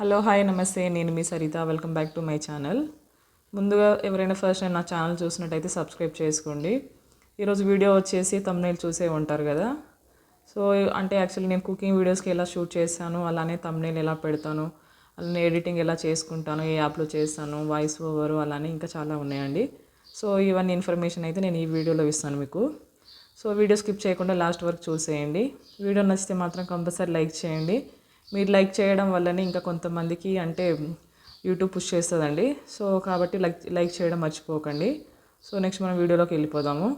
Hello hi నమస్తే. నేను మీ Saritha. Welcome back to my channel ముందుగా ఎవరైనా ఫస్ట్ నా ఛానల్ చూసినట్టయితే సబ్స్క్రైబ్ చేసుకోండి. ఈరోజు వీడియో వచ్చేసి తమ్నైల్ చూసే ఉంటారు కదా. సో అంటే యాక్చువల్లీ నేను కుకింగ్ వీడియోస్కి ఎలా షూట్ చేస్తాను అలానే తమ్నైల్ ఎలా పెడతాను అలానే ఎడిటింగ్ ఎలా చేసుకుంటాను ఏ యాప్లో చేస్తాను వాయిస్ ఓవర్ అలానే ఇంకా చాలా ఉన్నాయండి. సో ఇవన్నీ ఇన్ఫర్మేషన్ అయితే నేను ఈ వీడియోలో ఇస్తాను మీకు. సో వీడియో స్కిప్ చేయకుండా లాస్ట్ వరకు చూసేయండి. వీడియో నచ్చితే మాత్రం కంపల్సరీ లైక్ చేయండి. మీరు లైక్ చేయడం వల్లనే ఇంకా కొంతమందికి అంటే యూట్యూబ్ పుష్ చేస్తుందండి. సో కాబట్టి లైక్ లైక్ చేయడం మర్చిపోకండి. సో నెక్స్ట్ మనం వీడియోలోకి వెళ్ళిపోదాము.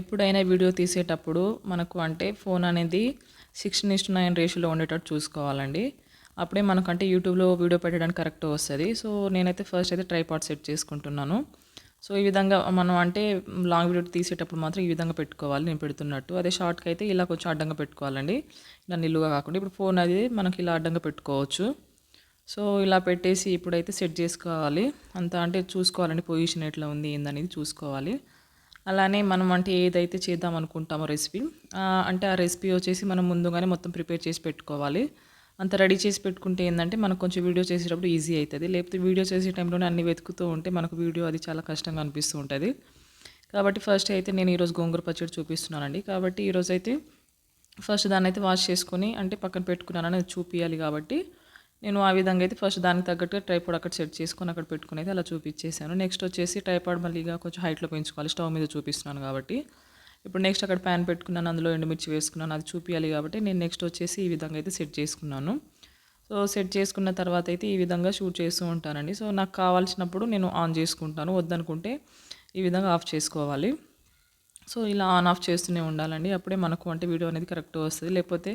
ఎప్పుడైనా వీడియో తీసేటప్పుడు మనకు అంటే ఫోన్ అనేది సిక్స్టీన్ ఇస్ట్ నైన్ రేషియోలో ఉండేటట్టు చూసుకోవాలండి. అప్పుడే మనకంటే యూట్యూబ్లో వీడియో పెట్టడానికి కరెక్ట్ వస్తుంది. సో నేనైతే ఫస్ట్ అయితే ట్రైపాడ్ సెట్ చేసుకుంటున్నాను. సో ఈ విధంగా మనం అంటే లాంగ్ వీడియో తీసేటప్పుడు మాత్రం ఈ విధంగా పెట్టుకోవాలి. నేను పెడుతున్నట్టు. అదే షార్ట్కి అయితే ఇలా కొంచెం అడ్డంగా పెట్టుకోవాలండి. ఇలా నిలువుగా కాకుండా ఇప్పుడు ఫోన్ అది మనకి ఇలా అడ్డంగా పెట్టుకోవచ్చు. సో ఇలా పెట్టేసి ఇప్పుడైతే సెట్ చేసుకోవాలి. అంత అంటే చూసుకోవాలండి. పొజిషన్ ఎట్లా ఉంది ఏందనేది చూసుకోవాలి. అలానే మనం అంటే ఏదైతే చేద్దాం అనుకుంటామో రెసిపీ అంటే ఆ రెసిపీ వచ్చేసి మనం ముందుగానే మొత్తం ప్రిపేర్ చేసి పెట్టుకోవాలి. అంత రెడీ చేసి పెట్టుకుంటే ఏంటంటే మనకు కొంచెం వీడియో చేసేటప్పుడు ఈజీ అవుతుంది. లేకపోతే వీడియో చేసే టైంలోనే అన్ని వెతుకుతూ ఉంటే మనకు వీడియో అది చాలా కష్టంగా అనిపిస్తూ ఉంటుంది. కాబట్టి ఫస్ట్ అయితే నేను ఈరోజు గోంగూర పచ్చడి చూపిస్తున్నానండి. కాబట్టి ఈరోజు అయితే ఫస్ట్ దాన్ని అయితే వాష్ చేసుకొని అంటే పక్కన పెట్టుకున్నానని చూపించాలి కాబట్టి నేను ఆ విధంగా అయితే ఫస్ట్ దానికి తగ్గట్టుగా ట్రైపాడ్ అక్కడ సెట్ చేసుకొని అక్కడ పెట్టుకుని అయితే అలా చూపించేసాను నెక్స్ట్ వచ్చేసి ట్రైపాడ్ మళ్ళీగా కొంచెం హైట్లో పెంచుకోవాలి. స్టవ్ మీద చూపిస్తున్నాను కాబట్టి. ఇప్పుడు నెక్స్ట్ అక్కడ ప్యాన్ పెట్టుకున్నాను అందులో ఎండుమిర్చి వేసుకున్నాను అది చూపించాలి కాబట్టి నేను నెక్స్ట్ వచ్చేసి ఈ విధంగా అయితే సెట్ చేసుకున్నాను. సో సెట్ చేసుకున్న తర్వాత అయితే ఈ విధంగా షూట్ చేస్తూ ఉంటానండి. సో నాకు కావాల్సినప్పుడు నేను ఆన్ చేసుకుంటాను. వద్దనుకుంటే ఈ విధంగా ఆఫ్ చేసుకోవాలి. సో ఇలా ఆన్ ఆఫ్ చేస్తూనే ఉండాలండి. అప్పుడే మనకు అంటే వీడియో అనేది కరెక్ట్ వస్తుంది. లేకపోతే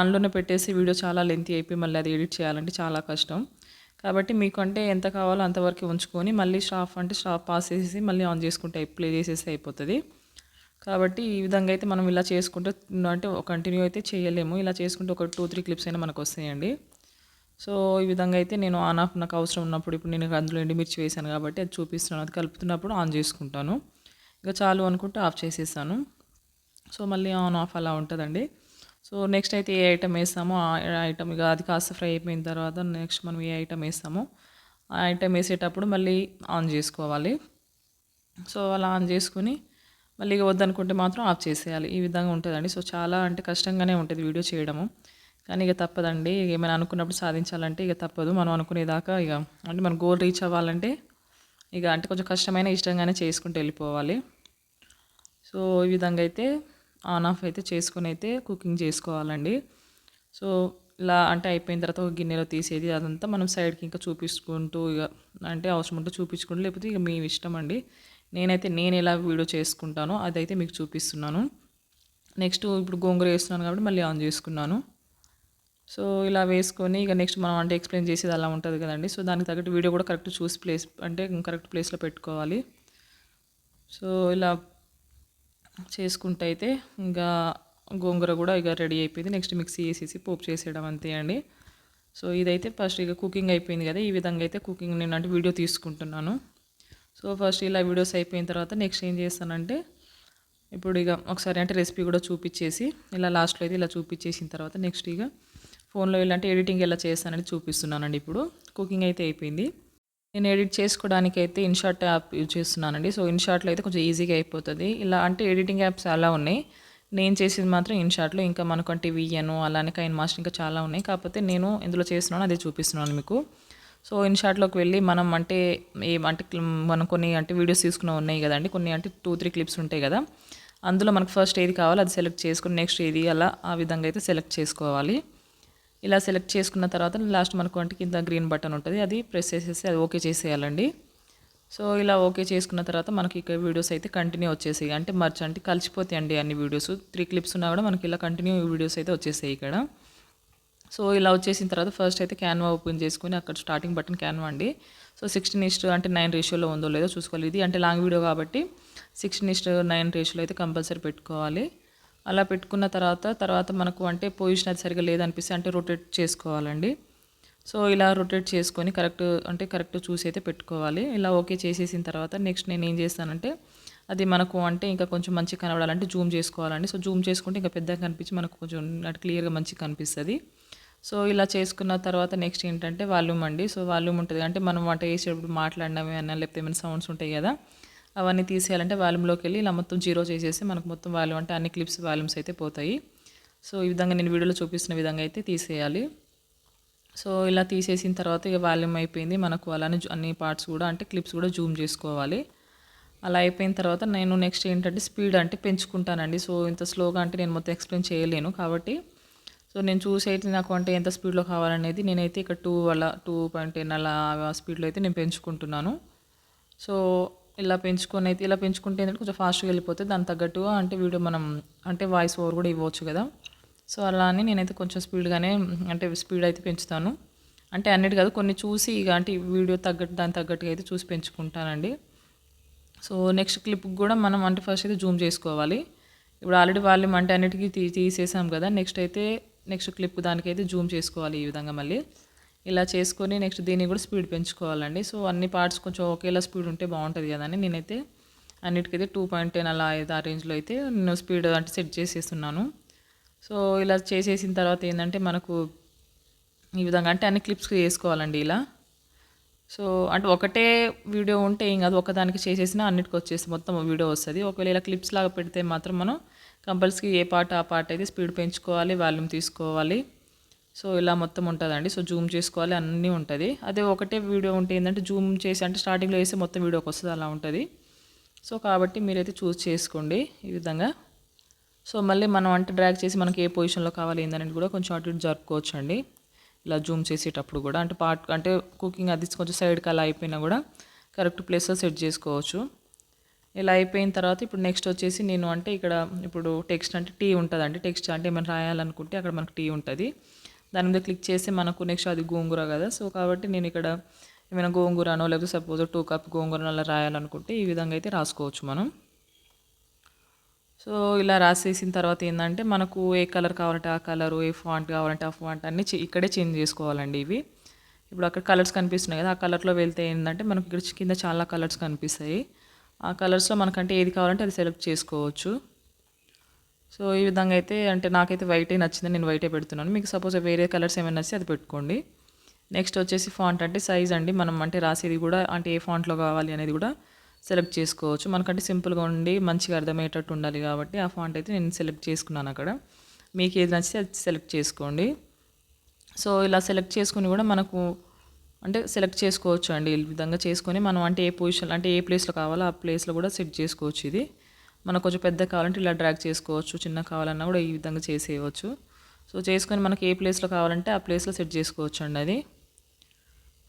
ఆన్లోనే పెట్టేసి వీడియో చాలా లెంత్ అయిపోయి మళ్ళీ అది ఎడిట్ చేయాలంటే చాలా కష్టం. కాబట్టి మీకు అంటే ఎంత కావాలో అంతవరకు ఉంచుకొని మళ్ళీ స్టాఫ్ అంటే స్టాఫ్ పాస్ చేసేసి మళ్ళీ ఆన్ చేసుకుంటే ప్లే చేసేసి అయిపోతుంది. కాబట్టి ఈ విధంగా అయితే మనం ఇలా చేసుకుంటే అంటే కంటిన్యూ అయితే చేయలేము. ఇలా చేసుకుంటే ఒక టూ త్రీ క్లిప్స్ అయినా మనకు వస్తాయండి. సో ఈ విధంగా అయితే నేను ఆన్ ఆఫ్ నాకు అవసరం ఉన్నప్పుడు ఇప్పుడు నేను అందులో ఎండుమిర్చి వేసాను కాబట్టి అది చూపిస్తున్నాను. అది కలుపుతున్నప్పుడు ఆన్ చేసుకుంటాను. ఇంకా చాలు అనుకుంటే ఆఫ్ చేసేసాను సో మళ్ళీ ఆన్ ఆఫ్ అలా ఉంటుందండి. సో నెక్స్ట్ అయితే ఏ ఐటమ్ వేస్తామో ఆ ఐటమ్ ఇక అది కాస్త ఫ్రై అయిపోయిన తర్వాత నెక్స్ట్ మనం ఏ ఐటమ్ వేస్తామో ఆ ఐటమ్ వేసేటప్పుడు మళ్ళీ ఆన్ చేసుకోవాలి. సో అలా ఆన్ చేసుకుని మళ్ళీ ఇక వద్దనుకుంటే మాత్రం ఆఫ్ చేసేయాలి. ఈ విధంగా ఉంటుందండి. సో చాలా అంటే కష్టంగానే ఉంటుంది వీడియో చేయడము. కానీ ఇక తప్పదండి. ఇక ఏమైనా అనుకున్నప్పుడు సాధించాలంటే ఇక తప్పదు. మనం అనుకునేదాకా ఇక అంటే మన గోల్ రీచ్ అవ్వాలంటే ఇక అంటే కొంచెం కష్టమైన ఇష్టంగానే చేసుకుంటూ వెళ్ళిపోవాలి. సో ఈ విధంగా అయితే ఆన్ ఆఫ్ అయితే చేసుకుని అయితే కుకింగ్ చేసుకోవాలండి. సో ఇలా అంటే అయిపోయిన తర్వాత ఒక గిన్నెలో తీసేది అదంతా మనం సైడ్కి ఇంకా చూపించుకుంటూ ఇక అంటే అవసరం ఉంటే చూపించుకుంటూ లేకపోతే ఇక మీ ఇష్టం అండి. నేనైతే నేను ఎలా వీడియో చేసుకుంటానో అదైతే మీకు చూపిస్తున్నాను. నెక్స్ట్ ఇప్పుడు గోంగూర వేస్తున్నాను కాబట్టి మళ్ళీ ఆన్ చేసుకున్నాను. సో ఇలా వేసుకొని ఇక నెక్స్ట్ మనం అంటే ఎక్స్ప్లెయిన్ చేసేది అలా ఉంటుంది కదండి. సో దానికి తగ్గట్టు వీడియో కూడా కరెక్ట్ చూసి ప్లేస్ అంటే కరెక్ట్ ప్లేస్లో పెట్టుకోవాలి. సో ఇలా చేసుకుంటే అయితే ఇంకా గోంగూర కూడా ఇక రెడీ అయిపోయింది. నెక్స్ట్ మిక్సీ వేసేసి పోపు చేసేయడం అంతే అండి. సో ఇదైతే ఫస్ట్ ఇక కుకింగ్ అయిపోయింది కదా ఈ విధంగా అయితే కుకింగ్ నేను అంటే వీడియో తీసుకుంటున్నాను. సో ఫస్ట్ ఇలా వీడియోస్ అయిపోయిన తర్వాత నెక్స్ట్ ఏం చేస్తానంటే ఇప్పుడు ఇక ఒకసారి అంటే రెసిపీ కూడా చూపించేసి ఇలా లాస్ట్లో అయితే ఇలా చూపించేసిన తర్వాత నెక్స్ట్ ఇక ఫోన్లో ఇలాంటి ఎడిటింగ్ ఎలా చేస్తానని చూపిస్తున్నానండి ఇప్పుడు. కుకింగ్ అయితే అయిపోయింది. నేను ఎడిట్ చేసుకోవడానికి అయితే ఇన్షార్ట్ యాప్ యూజ్ చేస్తున్నానండి. సో ఇన్షార్ట్లో అయితే కొంచెం ఈజీగా అయిపోతుంది. ఇలా అంటే ఎడిటింగ్ యాప్స్ చాలా ఉన్నాయి. నేను చేసేది మాత్రం ఇన్షార్ట్లో ఇంకా మనకంటే విఎన్ అలానే కైన్ మాస్టర్ ఇంకా చాలా ఉన్నాయి. కాకపోతే నేను ఎందులో చేస్తున్నాను అదే చూపిస్తున్నాను మీకు. సో ఇన్షార్ట్లోకి వెళ్ళి మనం అంటే ఏ అంటే మనం కొన్ని అంటే వీడియోస్ తీసుకున్న ఉన్నాయి కదండి. కొన్ని అంటే టూ త్రీ క్లిప్స్ ఉంటాయి కదా. అందులో మనకు ఫస్ట్ ఏది కావాలో అది సెలెక్ట్ చేసుకుని నెక్స్ట్ ఏది అలా ఆ విధంగా అయితే సెలెక్ట్ చేసుకోవాలి. ఇలా సెలెక్ట్ చేసుకున్న తర్వాత లాస్ట్ మనకు అంటే కింద గ్రీన్ బటన్ ఉంటుంది. అది ప్రెస్ చేసేసి అది ఓకే చేసేయాలండి. సో ఇలా ఓకే చేసుకున్న తర్వాత మనకి ఇక వీడియోస్ అయితే కంటిన్యూ వచ్చేసాయి. అంటే మర్చి అంటే కలిసిపోతాయి అండి అన్ని వీడియోస్. త్రీ క్లిప్స్ ఉన్నా కూడా మనకి ఇలా కంటిన్యూ వీడియోస్ అయితే వచ్చేసాయి ఇక్కడ. సో ఇలా వచ్చేసిన తర్వాత ఫస్ట్ అయితే క్యాన్వా ఓపెన్ చేసుకుని అక్కడ స్టార్టింగ్ బటన్ క్యాన్వా అండి. సో సిక్స్టీన్ ఇస్ట్ అంటే నైన్ రేషియోలో ఉందో లేదో చూసుకోవాలి. ఇది అంటే లాంగ్ వీడియో కాబట్టి సిక్స్టీన్ ఇస్ట్ నైన్ రేషియోలో అయితే కంపల్సరీ పెట్టుకోవాలి. అలా పెట్టుకున్న తర్వాత తర్వాత మనకు అంటే పొజిషన్ అది సరిగా లేదనిపిస్తే అంటే రొటేట్ చేసుకోవాలండి. సో ఇలా రొటేట్ చేసుకొని కరెక్ట్ అంటే కరెక్ట్ చూసి అయితే పెట్టుకోవాలి. ఇలా ఓకే చేసేసిన తర్వాత నెక్స్ట్ నేను ఏం చేస్తానంటే అది మనకు అంటే ఇంకా కొంచెం మంచిగా కనబడాలంటే జూమ్ చేసుకోవాలండి. సో జూమ్ చేసుకుంటే ఇంకా పెద్దగా కనిపించి మనకు కొంచెం క్లియర్గా మంచిగా కనిపిస్తుంది. సో ఇలా చేసుకున్న తర్వాత నెక్స్ట్ ఏంటంటే వాల్యూమ్ అండి. సో వాల్యూమ్ ఉంటుంది. అంటే మనం వంట చేసేటప్పుడు మాట్లాడడమే అన్న లేకపోతే ఏమైనా సౌండ్స్ ఉంటాయి కదా అవన్నీ తీసేయాలంటే వాల్యూమ్లోకి వెళ్ళి ఇలా మొత్తం జీరో చేసేసి మనకు మొత్తం వాల్యూమ్ అంటే అన్ని క్లిప్స్ వాల్యూమ్స్ అయితే పోతాయి. సో ఈ విధంగా నేను వీడియోలో చూపిస్తున్న విధంగా అయితే తీసేయాలి. సో ఇలా తీసేసిన తర్వాత ఇక వాల్యూమ్ అయిపోయింది. మనకు అలానే అన్ని పార్ట్స్ కూడా అంటే క్లిప్స్ కూడా జూమ్ చేసుకోవాలి. అలా అయిపోయిన తర్వాత నేను నెక్స్ట్ ఏంటంటే స్పీడ్ అంటే పెంచుకుంటానండి. సో ఇంత స్లోగా అంటే నేను మొత్తం ఎక్స్ప్లెయిన్ చేయలేను కాబట్టి సో నేను చూసి అయితే నాకు అంటే ఎంత స్పీడ్లో కావాలనేది నేనైతే ఇక్కడ టూ అలా టూ పాయింట్ టెన్ అలా స్పీడ్లో అయితే నేను పెంచుకుంటున్నాను. సో ఇలా పెంచుకొని అయితే ఇలా పెంచుకుంటే ఏంటంటే కొంచెం ఫాస్ట్గా వెళ్ళిపోతే దాని తగ్గట్టుగా అంటే వీడియో మనం అంటే వాయిస్ ఓవర్ కూడా ఇవ్వచ్చు కదా. సో అలా అని నేనైతే కొంచెం స్పీడ్గానే అంటే స్పీడ్ అయితే పెంచుతాను. అంటే అన్నిటి కాదు కొన్ని చూసి ఇక అంటే వీడియో తగ్గట్టు దాని తగ్గట్టుగా అయితే చూసి పెంచుకుంటానండి. సో నెక్స్ట్ క్లిప్ కూడా మనం అంటే ఫస్ట్ అయితే జూమ్ చేసుకోవాలి. ఇప్పుడు ఆల్రెడీ వాళ్ళు అంటే అన్నిటికీ తీ తీసేసాం కదా. నెక్స్ట్ అయితే నెక్స్ట్ క్లిప్ దానికైతే జూమ్ చేసుకోవాలి ఈ విధంగా మళ్ళీ. ఇలా చేసుకొని నెక్స్ట్ దీన్ని కూడా స్పీడ్ పెంచుకోవాలండి. సో అన్ని పార్ట్స్ కొంచెం ఒకేలా స్పీడ్ ఉంటే బాగుంటుంది కదండి. నేనైతే అన్నిటికైతే టూ పాయింట్ టెన్ అలా ఆ రేంజ్లో అయితే నేను స్పీడ్ అంటే సెట్ చేసేస్తున్నాను. సో ఇలా చేసేసిన తర్వాత ఏంటంటే మనకు ఈ విధంగా అంటే అన్ని క్లిప్స్ చేసుకోవాలండి ఇలా. సో అంటే ఒకటే వీడియో ఉంటే ఏం కాదు. ఒకదానికి చేసేసినా అన్నిటికి వచ్చేసి మొత్తం వీడియో వస్తుంది. ఒకవేళ ఇలా క్లిప్స్ లాగా పెడితే మాత్రం మనం కంపల్సరీ ఏ పార్ట్ ఆ పార్ట్ అయితే స్పీడ్ పెంచుకోవాలి వాల్యూమ్ తీసుకోవాలి. సో ఇలా మొత్తం ఉంటుందండి. సో జూమ్ చేసుకోవాలి అన్నీ ఉంటుంది. అదే ఒకటే వీడియో ఉంటే ఏంటంటే జూమ్ చేసి అంటే స్టార్టింగ్లో వేస్తే మొత్తం వీడియోకి వస్తుంది అలా ఉంటుంది. సో కాబట్టి మీరైతే చూస్ చేసుకోండి ఈ విధంగా. సో మళ్ళీ మనం అంటే డ్రాగ్ చేసి మనకి ఏ పొజిషన్లో కావాలి ఏందనేది కూడా కొంచెం అటు ఇటు జరుపుకోవచ్చు అండి ఇలా జూమ్ చేసేటప్పుడు కూడా. అంటే పార్ట్ అంటే కుకింగ్ అది కొంచెం సైడ్కి అలా అయిపోయినా కూడా కరెక్ట్ ప్లేస్లో సెట్ చేసుకోవచ్చు. ఇలా అయిపోయిన తర్వాత ఇప్పుడు నెక్స్ట్ వచ్చేసి నేను అంటే ఇక్కడ ఇప్పుడు టెక్స్ట్ అంటే టీ ఉంటుందండి. టెక్స్ట్ అంటే ఏమైనా రాయాలనుకుంటే అక్కడ మనకు టీ ఉంటుంది. దాని మీద క్లిక్ చేస్తే మనకు నెక్స్ట్ అది గోంగూర కదా. సో కాబట్టి నేను ఇక్కడ ఏమైనా గోంగూరనో లేకపోతే సపోజ్ టూ కప్ గోంగూర అలా రాయాలనుకుంటే ఈ విధంగా అయితే రాసుకోవచ్చు మనం. సో ఇలా రాసేసిన తర్వాత ఏంటంటే మనకు ఏ కలర్ కావాలంటే ఆ కలరు ఏ ఫాంట్ కావాలంటే ఆ ఫాంట్ అన్నీ ఇక్కడే చేంజ్ చేసుకోవాలండి ఇవి. ఇప్పుడు అక్కడ కలర్స్ కనిపిస్తున్నాయి కదా ఆ కలర్లో వెళ్తే ఏంటంటే మనకి ఇక్కడ కింద చాలా కలర్స్ కనిపిస్తాయి. ఆ కలర్స్లో మనకంటే ఏది కావాలంటే అది సెలెక్ట్ చేసుకోవచ్చు. సో ఈ విధంగా అయితే అంటే నాకైతే వైటే నచ్చింది నేను వైటే పెడుతున్నాను. మీకు సపోజ్ వేరే కలర్స్ ఏమైనా నచ్చితే అది పెట్టుకోండి. నెక్స్ట్ వచ్చేసి ఫాంట్ అంటే సైజ్ అండి. మనం అంటే రాసేది కూడా అంటే ఏ ఫాంట్లో కావాలి అనేది కూడా సెలెక్ట్ చేసుకోవచ్చు. మనకంటే సింపుల్గా ఉండి మంచిగా అర్థమయ్యేటట్టు ఉండాలి కాబట్టి ఆ ఫాంట్ అయితే నేను సెలెక్ట్ చేసుకున్నాను అక్కడ. మీకు ఏది నచ్చితే అది సెలెక్ట్ చేసుకోండి. సో ఇలా సెలెక్ట్ చేసుకుని కూడా మనకు అంటే సెలెక్ట్ చేసుకోవచ్చు అండి. ఈ విధంగా చేసుకొని మనం అంటే ఏ పొజిషన్ అంటే ఏ ప్లేస్లో కావాలో ఆ ప్లేస్లో కూడా సెట్ చేసుకోవచ్చు ఇది. మనకు కొంచెం పెద్ద కావాలంటే ఇలా డ్రాగ్ చేసుకోవచ్చు చిన్న కావాలన్నా కూడా ఈ విధంగా చేసేయవచ్చు. సో చేసుకొని మనకి ఏ ప్లేస్లో కావాలంటే ఆ ప్లేస్లో సెట్ చేసుకోవచ్చు అండి అది.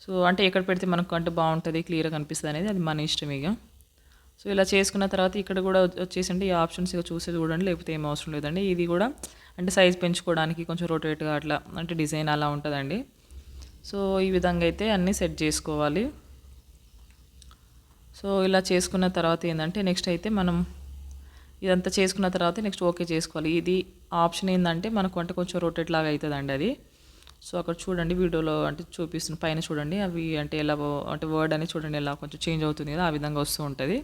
సో అంటే ఎక్కడ పెడితే మనకు అంటే బాగుంటుంది క్లియర్గా కనిపిస్తుంది అనేది అది మన ఇష్టం ఇక సో ఇలా చేసుకున్న తర్వాత ఇక్కడ కూడా వచ్చేసండి. ఈ ఆప్షన్స్ ఇక చూసేది చూడండి. లేకపోతే ఏం అవసరం లేదండి. ఇది కూడా అంటే సైజ్ పెంచుకోవడానికి కొంచెం రొటేట్గా అట్లా అంటే డిజైన్ అలా ఉంటుందండి. సో ఈ విధంగా అయితే అన్నీ సెట్ చేసుకోవాలి. సో ఇలా చేసుకున్న తర్వాత ఏంటంటే నెక్స్ట్ అయితే మనం ఇదంతా చేసుకున్న తర్వాత నెక్స్ట్ ఓకే చేసుకోవాలి. ఇది ఆప్షన్ ఏంటంటే మనకు అంటే కొంచెం రొటేట్ లాగా అవుతుందండి అది. సో అక్కడ చూడండి వీడియోలో అంటే చూపిస్తున్న పైన చూడండి అవి అంటే ఎలా అంటే వర్డ్ అనేది చూడండి ఎలా కొంచెం చేంజ్ అవుతుంది కదా ఆ విధంగా వస్తూ ఉంటుంది.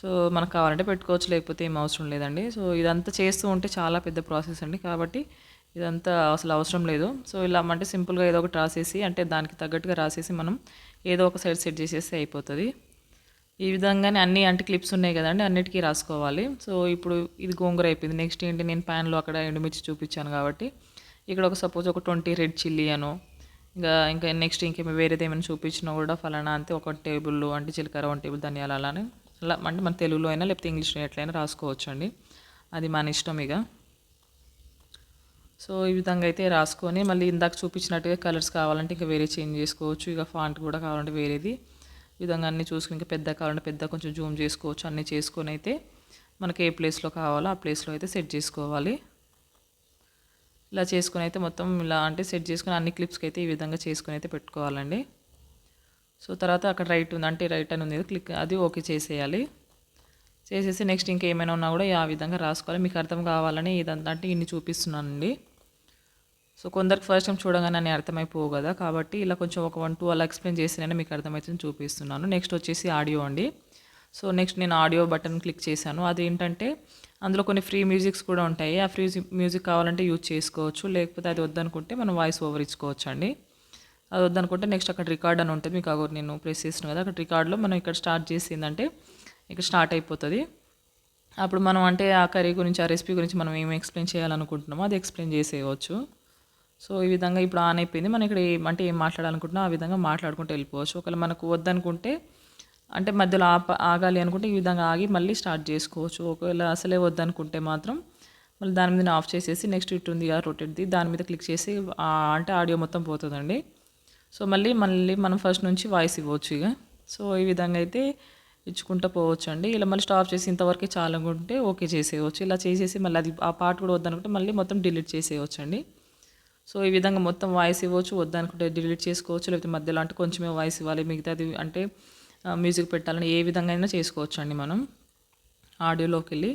సో మనకు కావాలంటే పెట్టుకోవచ్చు లేకపోతే ఏం అవసరం లేదండి. సో ఇదంతా చేస్తూ ఉంటే చాలా పెద్ద ప్రాసెస్ అండి. కాబట్టి ఇదంతా అసలు అవసరం లేదు. సో ఇలా అంటే సింపుల్గా ఏదో ఒకటి రాసేసి అంటే దానికి తగ్గట్టుగా రాసేసి మనం ఏదో ఒక సైడ్ సెట్ చేసేస్తే అయిపోతుంది. ఈ విధంగానే అన్ని అంటే క్లిప్స్ ఉన్నాయి కదండి అన్నిటికీ రాసుకోవాలి. సో ఇప్పుడు ఇది గోంగూర అయిపోయింది. నెక్స్ట్ ఏంటి నేను ప్యాన్లో అక్కడ ఎండుమిర్చి చూపించాను కాబట్టి ఇక్కడ ఒక సపోజ్ ఒక ట్వంటీ రెడ్ చిల్లీ అను ఇంకా ఇంకా నెక్స్ట్ ఇంకేమైనా వేరేది ఏమైనా చూపించినా కూడా ఫలానా అంతే ఒక టేబుల్ అంటే జీలకర్ర వన్ టేబుల్ ధనియాలు అలానే అలా అంటే మన తెలుగులో అయినా లేకపోతే ఇంగ్లీష్లో ఎట్లయినా రాసుకోవచ్చు అండి అది మన ఇష్టం ఇక. సో ఈ విధంగా అయితే రాసుకొని మళ్ళీ ఇందాక చూపించినట్టుగా కలర్స్ కావాలంటే ఇంకా వేరే చేంజ్ చేసుకోవచ్చు. ఇక ఫాంట్ కూడా కావాలంటే వేరేది. విధంగా అన్నీ చూసుకుని ఇంకా పెద్ద కావాలంటే పెద్ద కొంచెం జూమ్ చేసుకోవచ్చు. అన్నీ చేసుకొని అయితే మనకి ఏ ప్లేస్లో కావాలో ఆ ప్లేస్లో అయితే సెట్ చేసుకోవాలి. ఇలా చేసుకుని అయితే మొత్తం ఇలా అంటే సెట్ చేసుకుని అన్ని క్లిప్స్కి అయితే ఈ విధంగా చేసుకుని అయితే పెట్టుకోవాలండి. సో తర్వాత అక్కడ రైట్ ఉంది. అంటే రైట్ అని ఉంది క్లిక్ అది ఓకే చేసేయాలి. చేసేసి నెక్స్ట్ ఇంకేమైనా ఉన్నా కూడా ఆ విధంగా రాసుకోవాలి. మీకు అర్థం కావాలని ఇదంతా అంటే ఇన్ని చూపిస్తున్నానండి. సో కొందరికి ఫస్ట్ టైం చూడగానే నేను అర్థమైపోవు కదా. కాబట్టి ఇలా కొంచెం ఒక వన్ టూ అలా ఎక్స్ప్లెయిన్ చేసినైనా మీకు అర్థమవుతుంది చూపిస్తున్నాను. నెక్స్ట్ వచ్చేసి ఆడియో అండి. సో నెక్స్ట్ నేను ఆడియో బటన్ క్లిక్ చేశాను. అది ఏంటంటే అందులో కొన్ని ఫ్రీ మ్యూజిక్స్ కూడా ఉంటాయి. ఆ ఫ్రీ మ్యూజిక్ కావాలంటే యూజ్ చేసుకోవచ్చు. లేకపోతే అది వద్దనుకుంటే మనం వాయిస్ ఓవర్ ఇచ్చుకోవచ్చు అండి అది వద్దనుకుంటే నెక్స్ట్ అక్కడ రికార్డ్ అని ఉంటుంది. మీకు అక్కడ నేను ప్రెస్ చేసిన కదా. అక్కడ రికార్డ్లో మనం ఇక్కడ స్టార్ట్ చేసిందంటే ఇక్కడ స్టార్ట్ అయిపోతుంది. అప్పుడు మనం అంటే ఆ కర్రీ గురించి ఆ రెసిపీ గురించి మనం ఏం ఎక్స్ప్లెయిన్ చేయాలనుకుంటున్నామో అది ఎక్స్ప్లెయిన్ చేసేయవచ్చు. సో ఈ విధంగా ఇప్పుడు ఆన్ అయిపోయింది. మనం ఇక్కడ ఏం అంటే ఏం మాట్లాడాలనుకుంటున్నా ఆ విధంగా మాట్లాడుకుంటూ వెళ్ళిపోవచ్చు. ఒకవేళ మనకు వద్దనుకుంటే అంటే మధ్యలో ఆప ఆగాలి అనుకుంటే ఈ విధంగా ఆగి మళ్ళీ స్టార్ట్ చేసుకోవచ్చు. ఒకవేళ అసలే వద్దనుకుంటే మాత్రం మళ్ళీ దాని మీద ఆఫ్ చేసేసి నెక్స్ట్ ఇటు ఉంది రొటేట్ది దాని మీద క్లిక్ చేసి అంటే ఆడియో మొత్తం పోతుందండి. సో మళ్ళీ మళ్ళీ మనం ఫస్ట్ నుంచి వాయిస్ ఇవ్వచ్చు ఇక. సో ఈ విధంగా అయితే ఇచ్చుకుంటూ పోవచ్చు అండి ఇలా మళ్ళీ స్టాప్ చేసి ఇంతవరకే చాలా అనుకుంటే ఓకే చేసేయవచ్చు ఇలా చేసేసి మళ్ళీ అది ఆ పార్ట్ కూడా వద్దనుకుంటే మళ్ళీ మొత్తం డిలీట్ చేసేయవచ్చు అండి సో ఈ విధంగా మొత్తం వాయిస్ ఇవ్వచ్చు వద్దనుకుంటే డిలీట్ చేసుకోవచ్చు లేకపోతే మధ్యలో అంటే కొంచెమే వాయిస్ ఇవ్వాలి. మిగతాది అంటే మ్యూజిక్ పెట్టాలని ఏ విధంగా అయినా చేసుకోవచ్చు అండి మనం ఆడియోలోకి వెళ్ళి.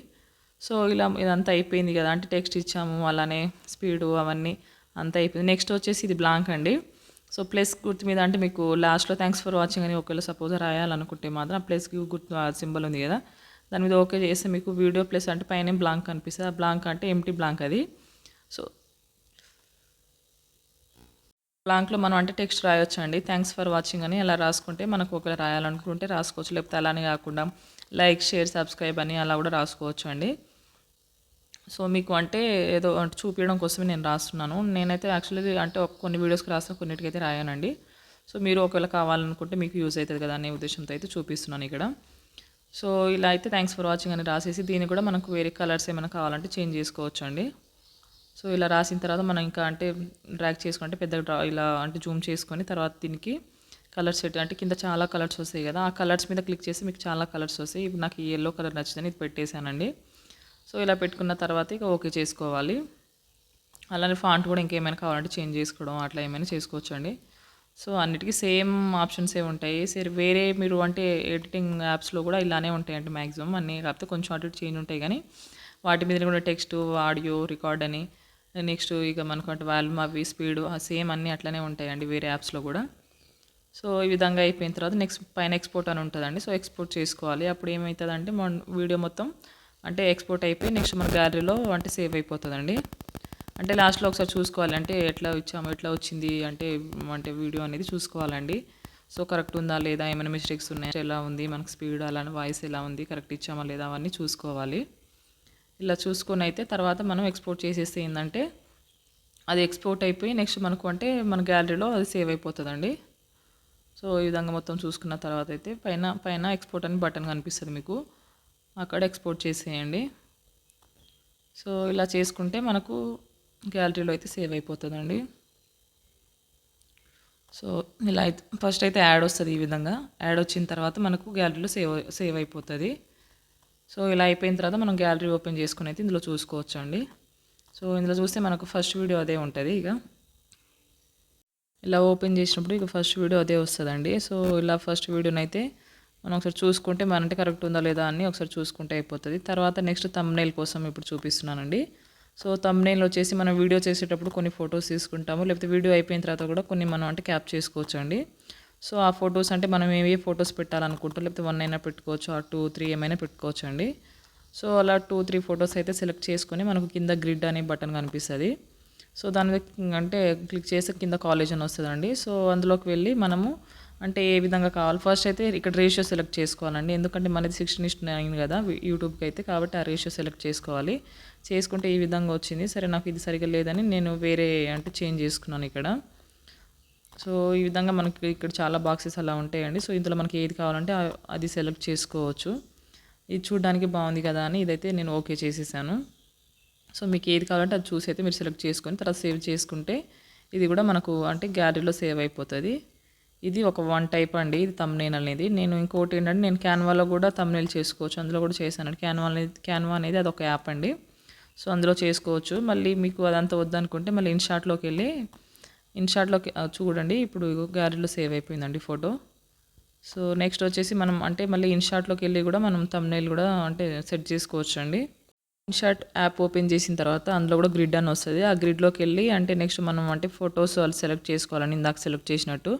సో ఇలా ఇదంతా అయిపోయింది కదా అంటే టెక్స్ట్ ఇచ్చాము అలానే స్పీడు అవన్నీ అంతా అయిపోయింది. నెక్స్ట్ వచ్చేసి ఇది బ్లాంక్ అండి. సో ప్లస్ గుర్తు మీద అంటే మీకు లాస్ట్లో థ్యాంక్స్ ఫర్ వాచింగ్ అని ఒకవేళ సపోజ్ రాయాలనుకుంటే మాత్రం ప్లస్ గుర్తు సింబల్ ఉంది కదా దాని మీద ఓకే చేస్తే మీకు వీడియో ప్లస్ అంటే పైన బ్లాంక్ కనిపిస్తుంది ఆ బ్లాంక్ అంటే ఎంటీ బ్లాంక్ అది. సో బ్లాంక్లో మనం అంటే టెక్స్ట్ రాయొచ్చు అండి థ్యాంక్స్ ఫర్ వాచింగ్ అని అలా రాసుకుంటే మనకు ఒకవేళ రాయాలనుకుంటే రాసుకోవచ్చు. లేకపోతే అలానే కాకుండా లైక్ షేర్ సబ్స్క్రైబ్ అని అలా కూడా రాసుకోవచ్చు అండి సో మీకు అంటే ఏదో అంటే చూపించడం కోసమే నేను రాస్తున్నాను. నేనైతే యాక్చువల్లీ అంటే కొన్ని వీడియోస్కి రాసిన కొన్నిటికైతే రాయానండి. సో మీరు ఒకవేళ కావాలనుకుంటే మీకు యూజ్ అవుతుంది కదా అనే ఉద్దేశంతో అయితే చూపిస్తున్నాను ఇక్కడ. సో ఇలా అయితే థ్యాంక్స్ ఫర్ వాచింగ్ అని రాసేసి దీన్ని కూడా మనకు వేరే కలర్స్ ఏమైనా కావాలంటే చేంజ్ చేసుకోవచ్చు అండి సో ఇలా రాసిన తర్వాత మనం ఇంకా అంటే డ్రాగ్ చేసుకుంటే పెద్ద డ్రా ఇలా అంటే జూమ్ చేసుకొని తర్వాత దీనికి కలర్స్ సెట్ అంటే కింద చాలా కలర్స్ వస్తాయి కదా ఆ కలర్స్ మీద క్లిక్ చేసి మీకు చాలా కలర్స్ వస్తాయి. ఇప్పుడు నాకు ఈ ఎల్లో కలర్ నచ్చిందని ఇది పెట్టేశానండి. సో ఇలా పెట్టుకున్న తర్వాత ఇక ఓకే చేసుకోవాలి. అలానే ఫాంట్ కూడా ఇంకేమైనా కావాలంటే చేంజ్ చేసుకోవడం అట్లా ఏమైనా చేసుకోవచ్చు అండి సో అన్నిటికీ సేమ్ ఆప్షన్సే ఉంటాయి. సరే వేరే మీరు అంటే ఎడిటింగ్ యాప్స్లో కూడా ఇలానే ఉంటాయండి మ్యాక్సిమం అన్నీ కాకపోతే కొంచెం అటు చేంజ్ ఉంటాయి కానీ వాటి మీద కూడా టెక్స్ట్ ఆడియో రికార్డ్ అని నెక్స్ట్ ఇక మనకు అంటే వాల్యూమ్ అవి స్పీడ్ సేమ్ అన్నీ అట్లనే ఉంటాయండి వేరే యాప్స్లో కూడా. సో ఈ విధంగా అయిపోయిన తర్వాత నెక్స్ట్ పైన ఎక్స్పోర్ట్ అని ఉంటుందండి. సో ఎక్స్పోర్ట్ చేసుకోవాలి. అప్పుడు ఏమవుతుందంటే మన వీడియో మొత్తం అంటే ఎక్స్పోర్ట్ అయిపోయి నెక్స్ట్ మన గ్యాలరీలో అంటే సేవ్ అయిపోతుందండి. అంటే లాస్ట్లో ఒకసారి చూసుకోవాలి అంటే ఎట్లా ఇచ్చాము ఎట్లా వచ్చింది అంటే అంటే వీడియో అనేది చూసుకోవాలండి. సో కరెక్ట్ ఉందా లేదా ఏమైనా మిస్టేక్స్ ఉన్నాయా ఎలా ఉంది మనకు స్పీడ్ అలానే వాయిస్ ఎలా ఉంది కరెక్ట్ ఇచ్చామా లేదా అవన్నీ చూసుకోవాలి. ఇలా చూసుకొని అయితే తర్వాత మనం ఎక్స్పోర్ట్ చేసేస్తే ఏంటంటే అది ఎక్స్పోర్ట్ అయిపోయి నెక్స్ట్ మనకు అంటే మన గ్యాలరీలో అది సేవ్ అయిపోతుందండి. సో ఈ విధంగా మొత్తం చూసుకున్న తర్వాత అయితే పైన పైన ఎక్స్పోర్ట్ అని బటన్ కనిపిస్తుంది మీకు. అక్కడ ఎక్స్పోర్ట్ చేసేయండి. సో ఇలా చేసుకుంటే మనకు గ్యాలరీలో అయితే సేవ్ అయిపోతుందండి. సో ఇలా అయితే ఫస్ట్ అయితే యాడ్ వస్తుంది ఈ విధంగా. యాడ్ వచ్చిన తర్వాత మనకు గ్యాలరీలో సేవ్ సేవ్ అయిపోతుంది. సో ఇలా అయిపోయిన తర్వాత మనం గ్యాలరీ ఓపెన్ చేసుకుని అయితే ఇందులో చూసుకోవచ్చు అండి సో ఇందులో చూస్తే మనకు ఫస్ట్ వీడియో అదే ఉంటుంది ఇక. ఇలా ఓపెన్ చేసినప్పుడు ఇక ఫస్ట్ వీడియో అదే వస్తుందండి. సో ఇలా ఫస్ట్ వీడియోనైతే మనం ఒకసారి చూసుకుంటే మనంటే కరెక్ట్ ఉందా లేదా అని ఒకసారి చూసుకుంటే అయిపోతుంది. తర్వాత నెక్స్ట్ తమ్నైల్ కోసం ఇప్పుడు చూపిస్తున్నానండి. సో తమ్నైల్ వచ్చేసి మనం వీడియో చేసేటప్పుడు కొన్ని ఫొటోస్ తీసుకుంటాము. లేకపోతే వీడియో అయిపోయిన తర్వాత కూడా కొన్ని మనం అంటే క్యాప్ చేసుకోవచ్చు అండి సో ఆ ఫొటోస్ అంటే మనం ఏవి ఫొటోస్ పెట్టాలనుకుంటాం? లేకపోతే వన్ అయినా పెట్టుకోవచ్చు ఆ టూ త్రీ ఏమైనా పెట్టుకోవచ్చు అండి. సో అలా టూ త్రీ ఫొటోస్ అయితే సెలెక్ట్ చేసుకొని మనకు కింద గ్రిడ్ అనే బటన్ కనిపిస్తుంది. సో దాని మీద అంటే క్లిక్ చేస్తే కింద కాలేజ్ అని వస్తుందండి. సో అందులోకి వెళ్ళి మనము అంటే ఏ విధంగా కావాలి? ఫస్ట్ అయితే ఇక్కడ రేషియో సెలెక్ట్ చేసుకోవాలండి. ఎందుకంటే మనది సిక్స్టీన్ ఇస్ట్ నైన్ కదా యూట్యూబ్కి అయితే కాబట్టి ఆ రేషియో సెలెక్ట్ చేసుకోవాలి. చేసుకుంటే ఈ విధంగా వచ్చింది. సరే నాకు ఇది సరిగ్గా లేదని నేను వేరే అంటే చేంజ్ చేసుకున్నాను ఇక్కడ. సో ఈ విధంగా మనకి ఇక్కడ చాలా బాక్సెస్ అలా ఉంటాయండి. సో ఇందులో మనకి ఏది కావాలంటే అది సెలెక్ట్ చేసుకోవచ్చు. ఇది చూడడానికి బాగుంది కదా అని ఇదైతే నేను ఓకే చేసేసాను. సో మీకు ఏది కావాలంటే అది చూసి అయితే మీరు సెలెక్ట్ చేసుకొని తర్వాత సేవ్ చేసుకుంటే ఇది కూడా మనకు అంటే గ్యాలరీలో సేవ్ అయిపోతుంది. ఇది ఒక వన్ టైప్ అండి. ఇది తమ్నేల్ అనేది. నేను ఇంకోటి ఏంటంటే నేను క్యాన్వాలో కూడా తమ్నేల్ చేసుకోవచ్చు. అందులో కూడా చేశాను. క్యాన్వా అనేది క్యాన్వా అనేది అది ఒక యాప్ అండి. సో అందులో చేసుకోవచ్చు. మళ్ళీ మీకు అదంతా వద్దనుకుంటే మళ్ళీ ఇన్షాట్లోకి వెళ్ళి ఇన్షాట్లోకి చూడండి. ఇప్పుడు గ్యాలరీలో సేవ్ అయిపోయిందండి ఫోటో. సో నెక్స్ట్ వచ్చేసి మనం అంటే మళ్ళీ ఇన్షాట్లోకి వెళ్ళి కూడా మనం తమ్నైల్ కూడా అంటే సెట్ చేసుకోవచ్చు అండి ఇన్షాట్ యాప్ ఓపెన్ చేసిన తర్వాత అందులో కూడా గ్రిడ్ అని వస్తుంది. ఆ గ్రిడ్లోకి వెళ్ళి అంటే నెక్స్ట్ మనం అంటే ఫొటోస్ వాళ్ళు సెలెక్ట్ చేసుకోవాలని ఇందాక సెలెక్ట్ చేసినట్టు.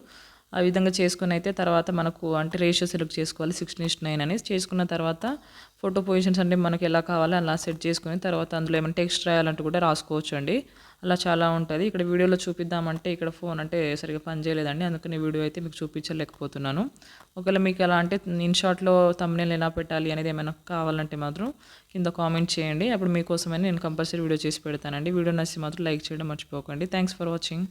ఆ విధంగా చేసుకుని అయితే తర్వాత మనకు అంటే రేషియో సెలెక్ట్ చేసుకోవాలి సిక్స్టీన్ ఇస్ట్ నైన్ అనేసి చేసుకున్న తర్వాత ఫోటో పొజిషన్స్ అంటే మనకి ఎలా కావాలో అలా సెట్ చేసుకుని తర్వాత అందులో ఏమైనా టెక్స్ట్ రాయాలంటే కూడా రాసుకోవచ్చు అండి అలా చాలా ఉంటుంది. ఇక్కడ వీడియోలో చూపిద్దామంటే ఇక్కడ ఫోన్ అంటే సరిగ్గా పనిచేయలేదండి అందుకని వీడియో అయితే మీకు చూపించలేకపోతున్నాను. ఒకవేళ మీకు ఎలా అంటే ఇన్ షార్ట్లో తమ్నేల్ ఎలా పెట్టాలి అనేది ఏమైనా కావాలంటే మాత్రం కింద కామెంట్ చేయండి. అప్పుడు మీకోసమైనా నేను కంపల్సరీ వీడియో చేసి పెడతానండి. వీడియో నచ్చి మాత్రం లైక్ చేయడం మర్చిపోకండి. Thanks for watching